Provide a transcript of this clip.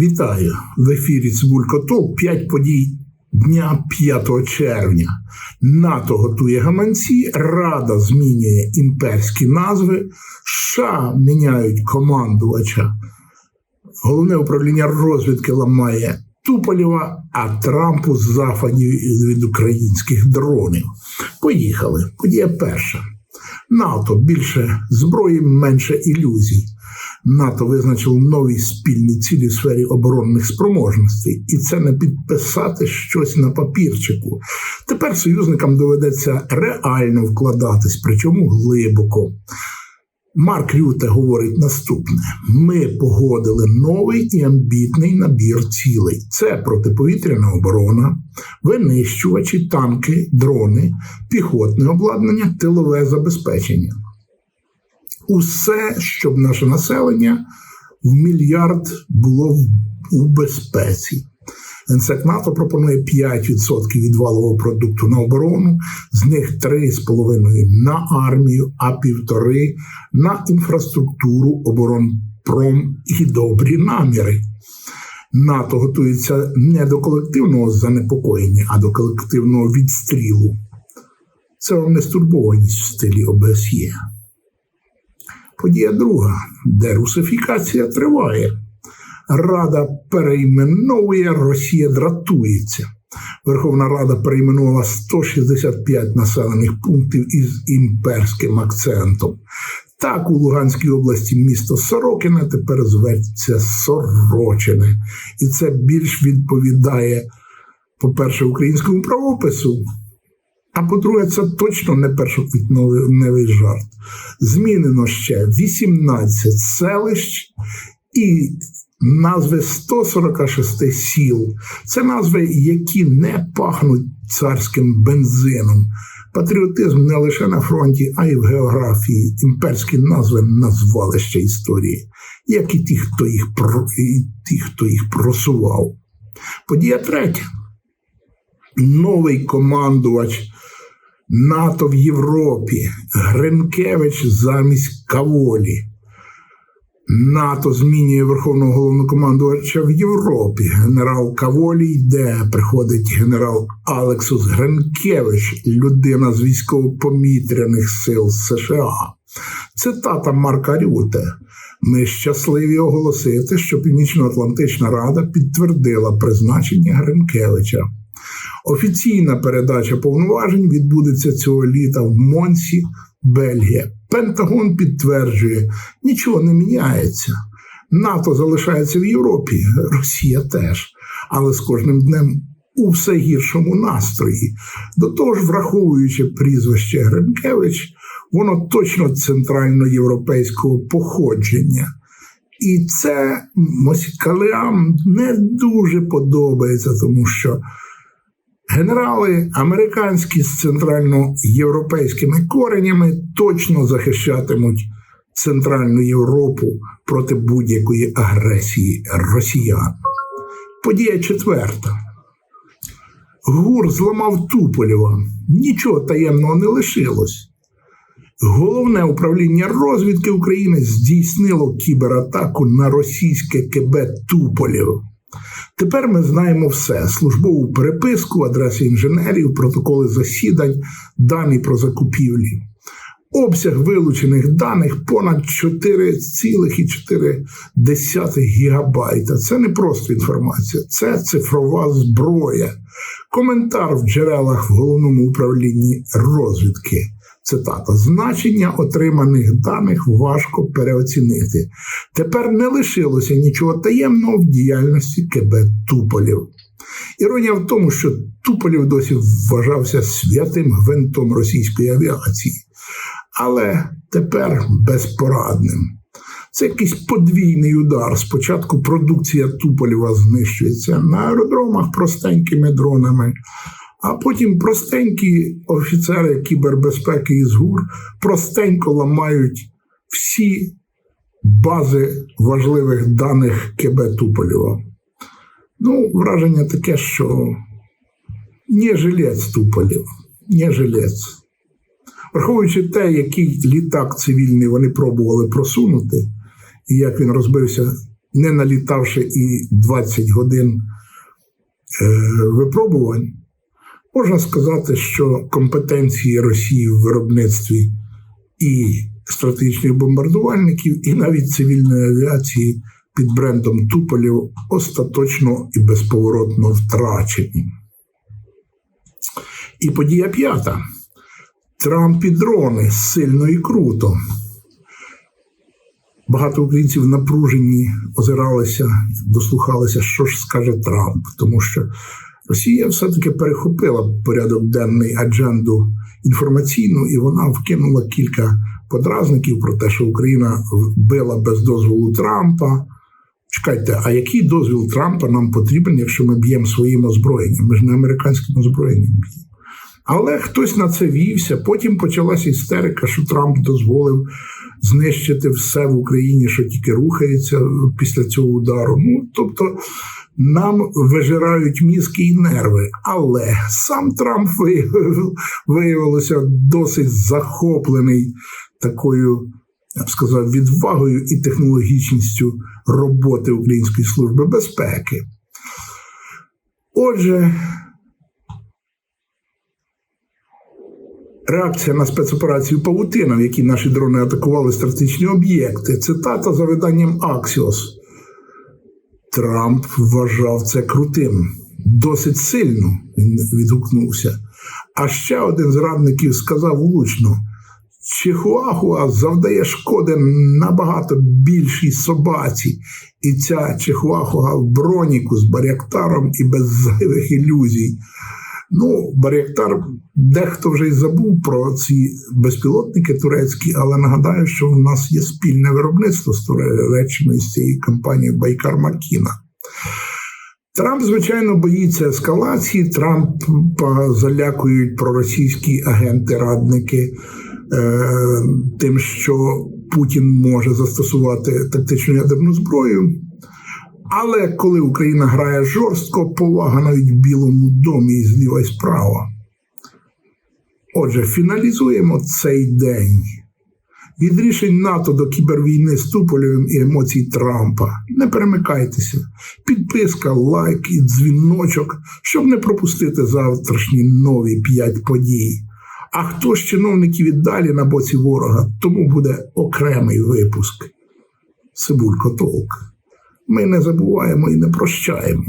Вітаю в ефірі Цибулькотов. П'ять подій дня 5 червня. НАТО готує гаманці, Рада змінює імперські назви, США міняють командувача. Головне управління розвідки ламає Туполєва, а Трампу з зафанів від українських дронів. Поїхали. Подія перша. НАТО більше зброї, менше ілюзій. НАТО визначило нові спільні цілі в сфері оборонних спроможностей, і це не підписати щось на папірчику. Тепер союзникам доведеться реально вкладатись, причому глибоко. Марк Рюте говорить наступне: ми погодили новий і амбітний набір цілей: це протиповітряна оборона, винищувачі, танки, дрони, піхотне обладнання, тилове забезпечення. Усе, щоб наше населення в мільярд було в- безпеці. НСЕК НАТО пропонує 5% від валового продукту на оборону, з них 3,5% на армію, а півтори на інфраструктуру, оборонпром і добрі наміри. НАТО готується не до колективного занепокоєння, а до колективного відстрілу. Це вам не стурбованість в стилі ОБСЄ. Подія друга, дерусифікація триває. Рада перейменовує, Росія дратується. Верховна Рада перейменувала 165 населених пунктів із імперським акцентом. Так, у Луганській області місто Сорокине тепер зветься Сорочине. І це більш відповідає, по-перше, українському правопису, а по-друге, це точно не першоквітневий жарт. Змінено ще 18 селищ і назви 146 сіл. Це назви, які не пахнуть царським бензином. Патріотизм не лише на фронті, а й в географії. Імперські назви назвали ще історії, як і ті, хто їх, і ті, хто їх просував. Подія третя. Новий командувач НАТО в Європі. Гринкевич замість Каволі. НАТО змінює Верховного головнокомандувача в Європі. Генерал Каволі йде, приходить генерал Алексус Гринкевич, людина з військово-помітряних сил США. Цитата Марка Рюте. Ми щасливі оголосити, що Північно-Атлантична Рада підтвердила призначення Гринкевича. Офіційна передача повноважень відбудеться цього літа в Монсі, Бельгія. Пентагон підтверджує, нічого не міняється. НАТО залишається в Європі, Росія теж, але з кожним днем у все гіршому настрої. До того ж, враховуючи прізвище Гринкевич, воно точно центральноєвропейського походження. І це москалям не дуже подобається, тому що Генерали американські з центральноєвропейськими коренями точно захищатимуть Центральну Європу проти будь-якої агресії росіян. Подія четверта. ГУР зламав Туполєва. Нічого таємного не лишилось. Головне управління розвідки України здійснило кібератаку на російське КБ Туполєв. Тепер ми знаємо все: службову переписку, адреси інженерів, протоколи засідань, дані про закупівлі. Обсяг вилучених даних понад 4,4 гігабайта. Це не просто інформація, це цифрова зброя. Коментар в джерелах в головному управлінні розвідки. Цитата: значення отриманих даних важко переоцінити. Тепер не лишилося нічого таємного в діяльності КБ Туполів. Іронія в тому, що Туполів досі вважався святим гвинтом російської авіації, але тепер безпорадним. Це якийсь подвійний удар. Спочатку продукція Туполєва знищується на аеродромах простенькими дронами, а потім простенькі офіцери кібербезпеки із ГУР простенько ламають всі бази важливих даних КБ Туполєва. Ну, враження таке, що не жилець Туполів, не жилець. Враховуючи те, який літак цивільний вони пробували просунути, і як він розбився, не налітавши і 20 годин е, випробувань, можна сказати, що компетенції Росії в виробництві і стратегічних бомбардувальників, і навіть цивільної авіації під брендом Туполів остаточно і безповоротно втрачені. І подія п'ята. Трамп і дрони сильно і круто. Багато українців напружені озиралися, дослухалися, що ж скаже Трамп, тому що Росія все-таки перехопила порядок денний адженду інформаційну, і вона вкинула кілька подразників про те, що Україна вбила без дозволу Трампа. Чекайте, а який дозвіл Трампа нам потрібен, якщо ми б'ємо своїм озброєнням? Ми ж не американським озброєнням б'ємо. Але хтось на це вівся. Потім почалася істерика, що Трамп дозволив знищити все в Україні, що тільки рухається після цього удару. Ну тобто нам вижирають мізки і нерви. Але сам Трамп виявилося досить захоплений такою. Я б сказав, відвагою і технологічністю роботи Української служби безпеки. Отже, реакція на спецоперацію Павутина, в якій наші дрони атакували стратегічні об'єкти. Цитата за виданням Аксіос. Трамп вважав це крутим. Досить сильно він відгукнувся. А ще один з радників сказав влучно: Чихуахуа завдає шкоди набагато більшій собаці, і ця Чихуахуа в броніку з баряктаром і без зайвих ілюзій. Ну, Баряктар дехто вже й забув про ці безпілотники турецькі, але нагадаю, що в нас є спільне виробництво з Туреччиною з цією компанією Байкар Макіна. Трамп, звичайно, боїться ескалації. Трампа залякують проросійські агенти-радники е, тим, що Путін може застосувати тактичну ядерну зброю. Але коли Україна грає жорстко, повага навіть в Білому домі зліва і справа. Отже, фіналізуємо цей день. Від рішень НАТО до кібервійни з Туполєвим і емоцій Трампа. Не перемикайтеся. Підписка, лайк і дзвіночок, щоб не пропустити завтрашні нові п'ять подій. А хто з чиновників і далі на боці ворога, тому буде окремий випуск. Сибулько Толк. Ми не забуваємо і не прощаємо.